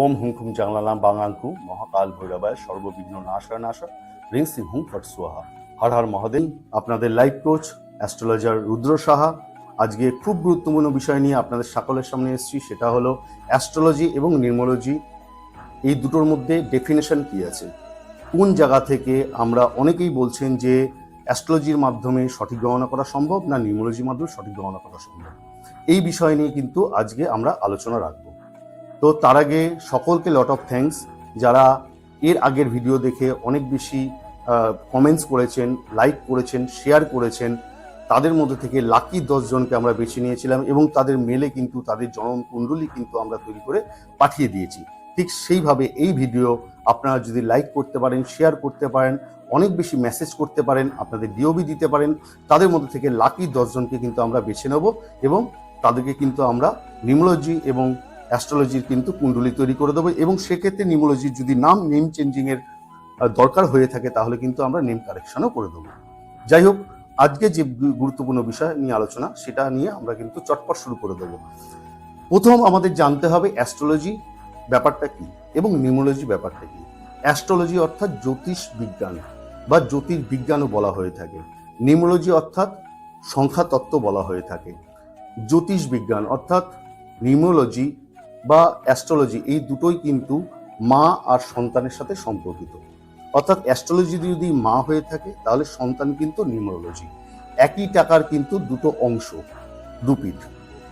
ওম হুম খুম জাংলালাম বাঙাঙ্কু মহাকাল ভৈরবায় সর্ববিঘ্ন নাশা নাশা ring Singh হুম ফট সোহা। হর হর মহাদেব, আপনাদের life coach, astrologer Rudra Saha. আজকে খুব গুরুত্বপূর্ণ বিষয় নিয়ে আপনাদের সকলের সামনে এসেছি, সেটা হলো অ্যাস্ট্রোলজি এবং নিউমোলজি। এই দুটোর মধ্যে ডেফিনেশন কি আছে? কোন জায়গা থেকে আমরা অনেকেই বলছেন যে অ্যাস্ট্রোলজির মাধ্যমে সঠিক গণনা করা সম্ভব না নিউমোলজির মাধ্যমে সঠিক গণনা করা সম্ভব? এই বিষয় নিয়ে কিন্তু আজকে আমরা আলোচনা রাখব। তো তার আগে সকলকে লট অফ থ্যাঙ্কস যারা এর আগের ভিডিও দেখে অনেক বেশি কমেন্টস করেছেন লাইক করেছেন শেয়ার করেছেন, তাদের মধ্যে থেকে লাকি দশজনকে আমরা বেছে নিয়েছিলাম এবং তাদের মেলে কিন্তু, তাদের জনম কুণ্ডলী কিন্তু আমরা তৈরি করে পাঠিয়ে দিয়েছি। ঠিক সেইভাবে এই ভিডিও আপনারা যদি লাইক করতে পারেন শেয়ার করতে পারেন, অনেক বেশি মেসেজ করতে পারেন, আপনাদের ডিওবি দিতে পারেন, তাদের মধ্যে থেকে লাকি দশজনকে কিন্তু আমরা বেছে নেব এবং তাদেরকে কিন্তু আমরা নিউমোলজি এবং অ্যাস্ট্রোলজির কিন্তু কুণ্ডলী তৈরি করে দেবো এবং সেক্ষেত্রে নিউমোলজির যদি নাম নেম চেঞ্জিংয়ের দরকার হয়ে থাকে তাহলে কিন্তু আমরা নেম কারেকশনও করে দেবো। যাই হোক, আজকে যে গুরুত্বপূর্ণ বিষয় নিয়ে আলোচনা, সেটা নিয়ে আমরা কিন্তু চটপট শুরু করে দেবো। প্রথম আমাদের জানতে হবে অ্যাস্ট্রোলজি ব্যাপারটা কি এবং নিউমোলজি ব্যাপারটা কি। অ্যাস্ট্রোলজি অর্থাৎ জ্যোতিষ বিজ্ঞান বা জ্যোতির্বিজ্ঞানও বলা হয়ে থাকে। নিউমোলজি অর্থাৎ সংখ্যাতত্ত্ব বলা হয়ে থাকে। জ্যোতিষ বিজ্ঞান অর্থাৎ নিউমোলজি বা অ্যাস্ট্রোলজি এই দুটোই কিন্তু মা আর সন্তানের সাথে সম্পর্কিত। অর্থাৎ অ্যাস্ট্রোলজি যদি মা হয়ে থাকে, তাহলে সন্তান কিন্তু নিউমোলজি একই টাকার কিন্তু দুটো অংশ দুপিঠ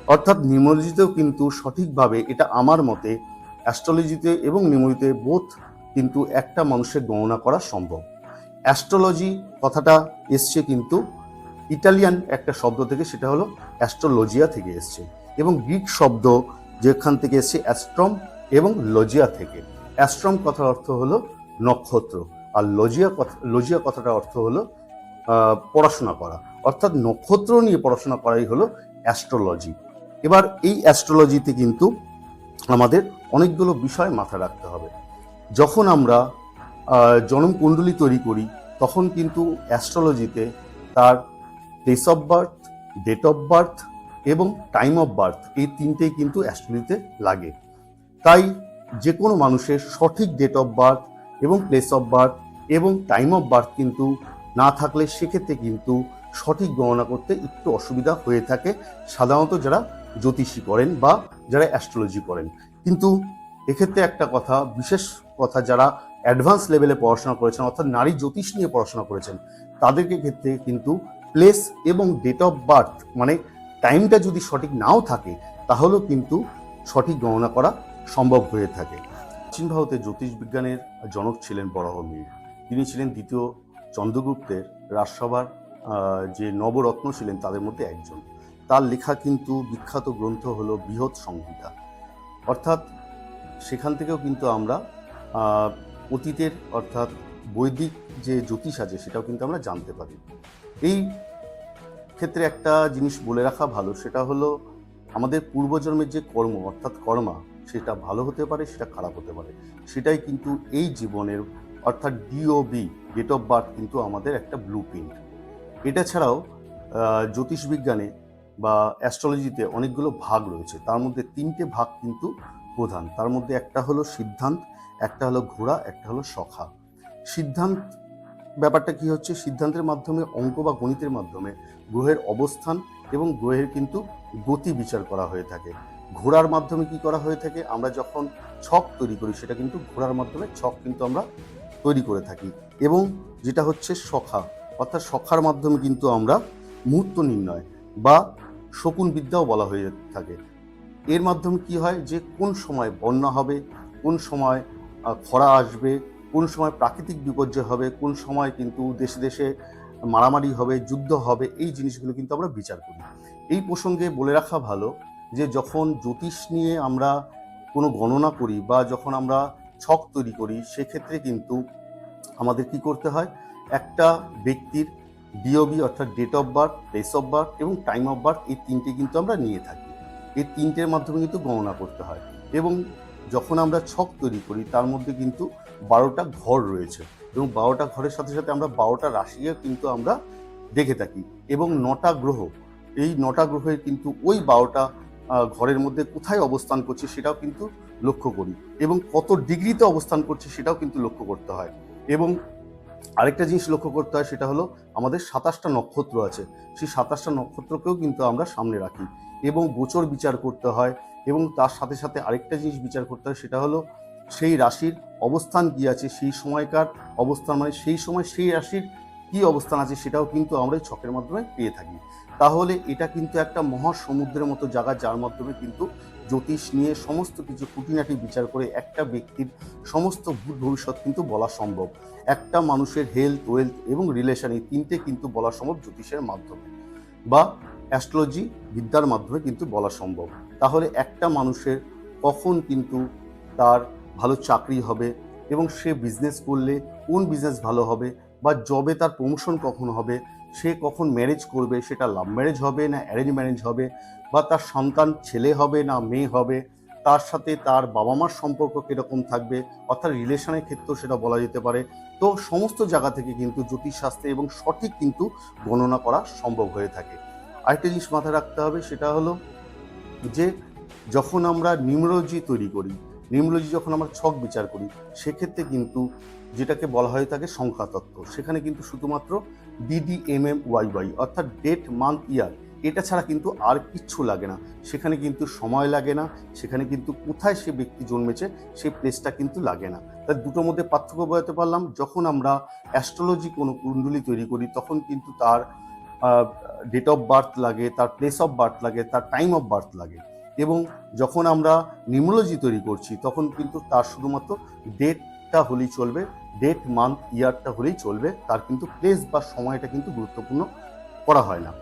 অর্থাৎ নিউমোলজিতেও কিন্তু সঠিকভাবে এটা আমার মতে অ্যাস্ট্রোলজিতে এবং নিউমোলজিতে বোধ কিন্তু একটা মানুষের গণনা করা সম্ভব। অ্যাস্ট্রোলজি কথাটা এসছে কিন্তু ইটালিয়ান একটা শব্দ থেকে, সেটা হলো অ্যাস্ট্রোলজিয়া থেকে এসছে। এবং গ্রিক শব্দ যেখান থেকে এসছে অ্যাস্ট্রম এবং লজিয়া থেকে। অ্যাস্ট্রম কথার অর্থ হলো নক্ষত্র। আর লজিয়া কথা, লজিয়া কথাটার অর্থ হলো পড়াশোনা করা। অর্থাৎ নক্ষত্র নিয়ে পড়াশোনা করাই হলো অ্যাস্ট্রোলজি। এবার এই অ্যাস্ট্রোলজিতে কিন্তু আমাদের অনেকগুলো বিষয় মাথায় রাখতে হবে। যখন আমরা জনমকুণ্ডলী তৈরি করি, তখন কিন্তু অ্যাস্ট্রোলজিতে তার place of birth date of birth এবং টাইম অফ বার্থ এই তিনটেই কিন্তু অ্যাস্ট্রোলজিতে লাগে। তাই যে কোনো মানুষের সঠিক ডেট অফ বার্থ এবং প্লেস অফ বার্থ এবং টাইম অফ বার্থ কিন্তু না থাকলে সেক্ষেত্রে কিন্তু সঠিক গণনা করতে একটু অসুবিধা হয়ে থাকে। সাধারণত যারা জ্যোতিষী করেন বা যারা অ্যাস্ট্রোলজি করেন। কিন্তু এক্ষেত্রে একটা কথা, বিশেষ কথা, যারা অ্যাডভান্স লেভেলে পড়াশোনা করেছেন, অর্থাৎ নারী জ্যোতিষ নিয়ে পড়াশোনা করেছেন, তাদেরকে ক্ষেত্রে কিন্তু প্লেস এবং ডেট অফ বার্থ মানে টাইমটা যদি সঠিক নাও থাকে, তাহলেও কিন্তু সঠিক গণনা করা সম্ভব হয়ে থাকে। প্রাচীন ভারতে জ্যোতিষ বিজ্ঞানের জনক ছিলেন বরাহমিহির তিনি ছিলেন দ্বিতীয় চন্দ্রগুপ্তের রাজসভার যে নবরত্ন ছিলেন তাদের মধ্যে একজন। তার লেখা কিন্তু বিখ্যাত গ্রন্থ হলো বৃহৎ সংহিতা। অর্থাৎ সেখান থেকেও কিন্তু আমরা অতীতের অর্থাৎ বৈদিক যে জ্যোতিষ আছে সেটাও কিন্তু আমরা জানতে পারি। এই ক্ষেত্রে একটা জিনিস বলে রাখা ভালো, সেটা হলো আমাদের পূর্বজন্মের যে কর্ম, অর্থাৎ কর্মা, সেটা ভালো হতে পারে, সেটা খারাপ হতে পারে। সেটাই কিন্তু এই জীবনের, অর্থাৎ ডিওবি ডেট অফ বার্থ কিন্তু আমাদের একটা ব্লু প্রিন্ট এটা ছাড়াও জ্যোতিষবিজ্ঞানে বা অ্যাস্ট্রোলজিতে অনেকগুলো ভাগ রয়েছে। তার মধ্যে তিনটে ভাগ কিন্তু প্রধান। তার মধ্যে একটা হলো সিদ্ধান্ত, একটা হলো ঘোড়া, একটা হলো সখা। সিদ্ধান্ত ব্যাপারটা কি হচ্ছে? সিদ্ধান্তের মাধ্যমে, অঙ্ক বা গণিতের মাধ্যমে গ্রহের অবস্থান এবং গ্রহের কিন্তু গতি বিচার করা হয়ে থাকে। ঘোড়ার মাধ্যমে কি করা হয়ে থাকে? আমরা যখন ছক তৈরি করি, সেটা কিন্তু ঘোড়ার মাধ্যমে ছক কিন্তু আমরা তৈরি করে থাকি। এবং যেটা হচ্ছে সখা, অর্থাৎ সখার মাধ্যমে কিন্তু আমরা মুহূর্ত নির্ণয় বা শকুন বিদ্যাও বলা হয়ে থাকে। এর মাধ্যমে কি হয়? যে কোন সময় বন্যা হবে, কোন সময় খরা আসবে কোন সময় প্রাকৃতিক বিপর্যয় হবে, কোন সময় কিন্তু দেশে দেশে মারামারি হবে, যুদ্ধ হবে, এই জিনিসগুলো কিন্তু আমরা বিচার করি। এই প্রসঙ্গে বলে রাখা ভালো যে যখন জ্যোতিষ নিয়ে আমরা কোনো গণনা করি বা যখন আমরা ছক তৈরি করি, সেক্ষেত্রে কিন্তু আমাদের কি করতে হয়? একটা ব্যক্তির ডিওবি অর্থাৎ date of birth place of birth এবং টাইম অফ বার্থ এই তিনটে কিন্তু আমরা নিয়ে থাকি। এই তিনটের মাধ্যমে কিন্তু গণনা করতে হয় এবং যখন আমরা ছক তৈরি করি, তার মধ্যে কিন্তু বারোটা ঘর রয়েছে। এবং বারোটা ঘরের সাথে সাথে আমরা বারোটা রাশিও কিন্তু আমরা দেখে থাকি। এবং নটা গ্রহ, এই নটা গ্রহের কিন্তু ওই বারোটা ঘরের মধ্যে কোথায় অবস্থান করছে সেটাও কিন্তু লক্ষ্য করি। এবং কত ডিগ্রিতে অবস্থান করছে সেটাও কিন্তু লক্ষ্য করতে হয়। এবং আরেকটা জিনিস লক্ষ্য করতে হয়, সেটা হলো আমাদের সাতাশটা নক্ষত্র আছে। সেই সাতাশটা নক্ষত্রকেও কিন্তু আমরা সামনে রাখি। এবং গোচর বিচার করতে হয় এবং তার সাথে সাথে আরেকটা জিনিস বিচার করতে হয়, সেটা হলো সেই রাশির অবস্থান কি আছে, সেই সময়কার অবস্থান মানে সেই সময় সেই রাশির কি অবস্থান আছে সেটাও কিন্তু আমরা ছকের মাধ্যমে পেয়ে থাকি। তাহলে এটা কিন্তু একটা মহাসমুদ্রের মতো জায়গা, যার মাধ্যমে কিন্তু জ্যোতিষ নিয়ে সমস্ত কিছু খুঁটিনাটি বিচার করে একটা ব্যক্তির সমস্ত ভবিষ্যৎ কিন্তু বলা সম্ভব। একটা মানুষের হেলথ ওয়েলথ এবং রিলেশন এই তিনটে কিন্তু বলা সম্ভব জ্যোতিষের মাধ্যমে বা অ্যাস্ট্রোলজি বিদ্যার মাধ্যমে কিন্তু বলা সম্ভব। তাহলে একটা মানুষের কখন কিন্তু তার ভালো চাকরি হবে এবং সে বিজনেস করলে কোন বিজনেস ভালো হবে বা জবে তার প্রমোশন কখন হবে, সে কখন ম্যারেজ করবে, সেটা লাভ ম্যারেজ হবে না অ্যারেঞ্জ ম্যারেজ হবে বা তার সন্তান ছেলে হবে না মেয়ে হবে, তার সাথে তার বাবা মার সম্পর্ক কীরকম থাকবে, অর্থাৎ রিলেশনের ক্ষেত্রেও সেটা বলা যেতে পারে। তো সমস্ত জায়গা থেকে কিন্তু জ্যোতিষশাস্ত্রে এবং সঠিক কিন্তু গণনা করা সম্ভব হয়ে থাকে। আরেকটা জিনিস মাথায় রাখতে হবে, সেটা হলো যে যখন আমরা নিউমোলজি তৈরি করি নিউমোলজি যখন আমরা ছক বিচার করি, সেক্ষেত্রে কিন্তু যেটাকে বলা হয়ে থাকে সংখ্যা তত্ত্ব সেখানে কিন্তু শুধুমাত্র ডিডিএমএম ওয়াই ওয়াই অর্থাৎ ডেট মান্থ ইয়ার এটা ছাড়া কিন্তু আর কিচ্ছু লাগে না। সেখানে কিন্তু সময় লাগে না, সেখানে কিন্তু কোথায় সে ব্যক্তি জন্মেছে সেই প্লেসটা কিন্তু লাগে না। তার দুটোর মধ্যে পার্থক্য বোঝাতে পারলাম, যখন আমরা অ্যাস্ট্রোলজি কোনো কুণ্ডলী তৈরি করি, তখন কিন্তু তার ডেট অফ বার্থ লাগে, তার প্লেস অফ বার্থ লাগে, তার টাইম অফ বার্থ লাগে। এবং যখন আমরা নিউমোলজি তৈরি করছি, তখন কিন্তু তার শুধুমাত্র ডেটটা হলেই চলবে ডেট মান্থ ইয়ারটা হলেই চলবে, তার কিন্তু প্লেস বা সময়টা কিন্তু গুরুত্বপূর্ণ করা হয় না।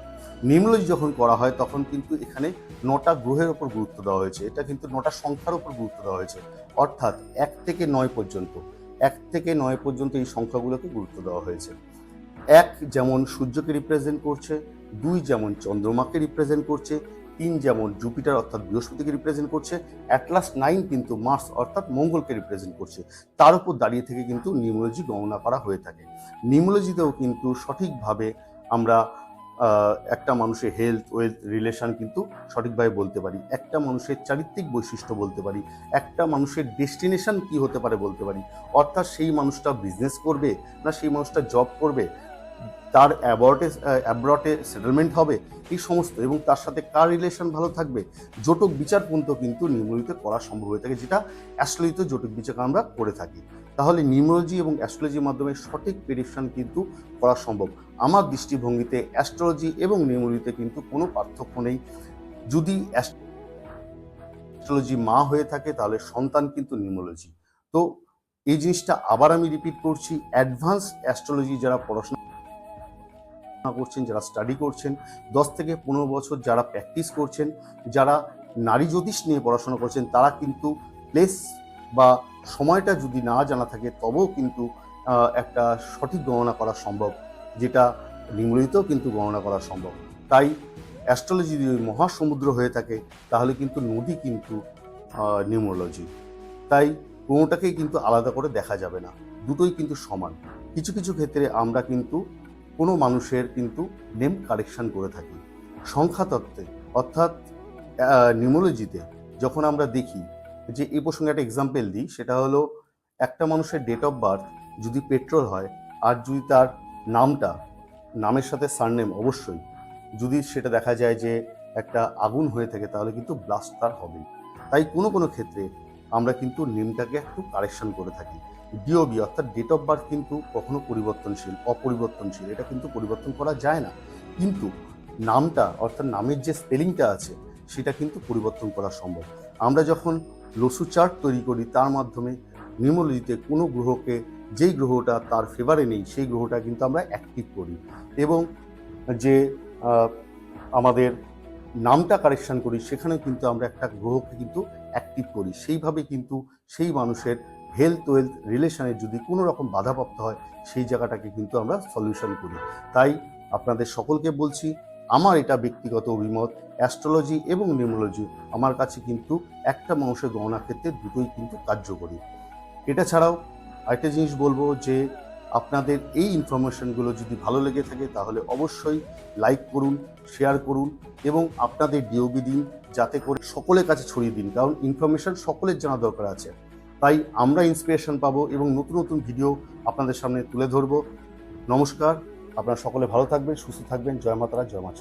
নিউমোলজি যখন করা হয়, তখন কিন্তু এখানে নটা গ্রহের ওপর গুরুত্ব দেওয়া হয়েছে। এটা কিন্তু নটা সংখ্যার ওপর গুরুত্ব দেওয়া হয়েছে। অর্থাৎ এক থেকে নয় পর্যন্ত, এক থেকে নয় পর্যন্ত এই সংখ্যাগুলোকে গুরুত্ব দেওয়া হয়েছে। এক যেমন সূর্যকে রিপ্রেজেন্ট করছে, দুই যেমন চন্দ্রমাকে রিপ্রেজেন্ট করছে, তিন যেমন জুপিটার অর্থাৎ বৃহস্পতিকে রিপ্রেজেন্ট করছে অ্যাটলাস নাইন কিন্তু মার্স অর্থাৎ মঙ্গলকে রিপ্রেজেন্ট করছে। তার উপর দাঁড়িয়ে থেকে কিন্তু নিউমোলজি গণনা করা হয়ে থাকে। নিউমোলজিতেও কিন্তু সঠিকভাবে আমরা একটা মানুষের হেলথ ওয়েলথ রিলেশন কিন্তু সঠিকভাবে বলতে পারি। একটা মানুষের চারিত্রিক বৈশিষ্ট্য বলতে পারি। একটা মানুষের ডেস্টিনেশন কি হতে পারে বলতে পারি। অর্থাৎ সেই মানুষটা বিজনেস করবে না সেই মানুষটা জব করবে? তার অ্যাবর্টে অ্যাব্রটে সেটেলমেন্ট হবে, এই সমস্ত, এবং তার সাথে কার রিলেশন ভালো থাকবে, জটক বিচার পর্যন্ত কিন্তু নিউমোলজিতে করা সম্ভব হয়ে থাকে, যেটা অ্যাস্ট্রোলজিতে জটক বিচার আমরা করে থাকি। তাহলে নিউমোলজি এবং অ্যাস্ট্রোলজির মাধ্যমে সঠিক প্রেডিকশন কিন্তু করা সম্ভব। আমার দৃষ্টিভঙ্গিতে অ্যাস্ট্রোলজি এবং নিউমোলজিতে কিন্তু কোনো পার্থক্য নেই। যদি অ্যাস্ট্রোলজি মা হয়ে থাকে, তাহলে সন্তান কিন্তু নিউমোলজি তো এই জিনিসটা আবার আমি রিপিট করছি অ্যাডভান্স অ্যাস্ট্রোলজি যারা পড়াশোনা করছেন, যারা স্টাডি করছেন, দশ থেকে পনেরো বছর যারা প্র্যাকটিস করছেন, যারা নারী জ্যোতিষ নিয়ে পড়াশোনা করছেন, তারা কিন্তু প্লেস বা সময়টা যদি না জানা থাকে, তবেও কিন্তু একটা সঠিক গণনা করা সম্ভব, যেটা নিম্নলিতেও কিন্তু গণনা করা সম্ভব। তাই অ্যাস্ট্রোলজি যদি মহাসমুদ্র হয়ে থাকে, তাহলে কিন্তু নদী কিন্তু নিউমোলজি। তাই কোনোটাকেই কিন্তু আলাদা করে দেখা যাবে না, দুটোই কিন্তু সমান। কিছু কিছু ক্ষেত্রে আমরা কিন্তু কোনো মানুষের কিন্তু নেম কারেকশান করে থাকি। সংখ্যাতত্ত্বে, অর্থাৎ নিউমোলজিতে যখন আমরা দেখি যে এই প্রসঙ্গে একটা এক্সাম্পল দিই, সেটা হলো একটা মানুষের ডেট অফ বার্থ যদি পেট্রোল হয়, আর যদি তার নামটা, নামের সাথে সারনেম অবশ্যই, যদি সেটা দেখা যায় যে একটা আগুন হয়ে থাকে, তাহলে কিন্তু ব্লাস্ট তার হবেই। তাই কোনো কোনো ক্ষেত্রে আমরা কিন্তু নেমটাকে একটু কারেকশন করে থাকি। ডিওবি অর্থাৎ ডেট অফ বার্থ কিন্তু কখনো পরিবর্তনশীল, অপরিবর্তনশীল, এটা কিন্তু পরিবর্তন করা যায় না। কিন্তু নামটা, অর্থাৎ নামের যে স্পেলিংটা আছে, সেটা কিন্তু পরিবর্তন করা সম্ভব। আমরা যখন লসু চার্ট তৈরি করি, তার মাধ্যমে নিউমোলজিতে কোনো গ্রহকে, যেই গ্রহটা তার ফেভারে নেই, সেই গ্রহটা কিন্তু আমরা অ্যাক্টিভ করি। এবং যে আমাদের নামটা কারেকশন করি সেখানে কিন্তু আমরা একটা গ্রহকে কিন্তু অ্যাক্টিভ করি। সেইভাবে কিন্তু সেই মানুষের হেলথ ওয়েলথ রিলেশনে যদি কোনো রকম বাধাপ্রাপ্ত হয়, সেই জায়গাটাকে কিন্তু আমরা সলিউশন করি। তাই আপনাদের সকলকে বলছি, আমার এটা ব্যক্তিগত অভিমত অ্যাস্ট্রোলজি এবং নিউমোলজি আমার কাছে কিন্তু একটা মানুষের গণনা ক্ষেত্রে দুটোই কিন্তু কার্যকরী। এটা ছাড়াও আরেকটা জিনিস বলব যে, আপনাদের এই ইনফরমেশনগুলো যদি ভালো লেগে থাকে, তাহলে অবশ্যই লাইক করুন শেয়ার করুন এবং আপনাদের ডিওবি দিন যাতে করে সকলের কাছে ছড়িয়ে দিন। কারণ ইনফরমেশন সকলের জানা দরকার আছে। তাই আমরা ইন্সপিরেশন পাবো এবং নতুন নতুন ভিডিও আপনাদের সামনে তুলে ধরবো নমস্কার, আপনারা সকলে ভালো থাকবেন, সুস্থ থাকবেন জয় মাতারা, জয় মা।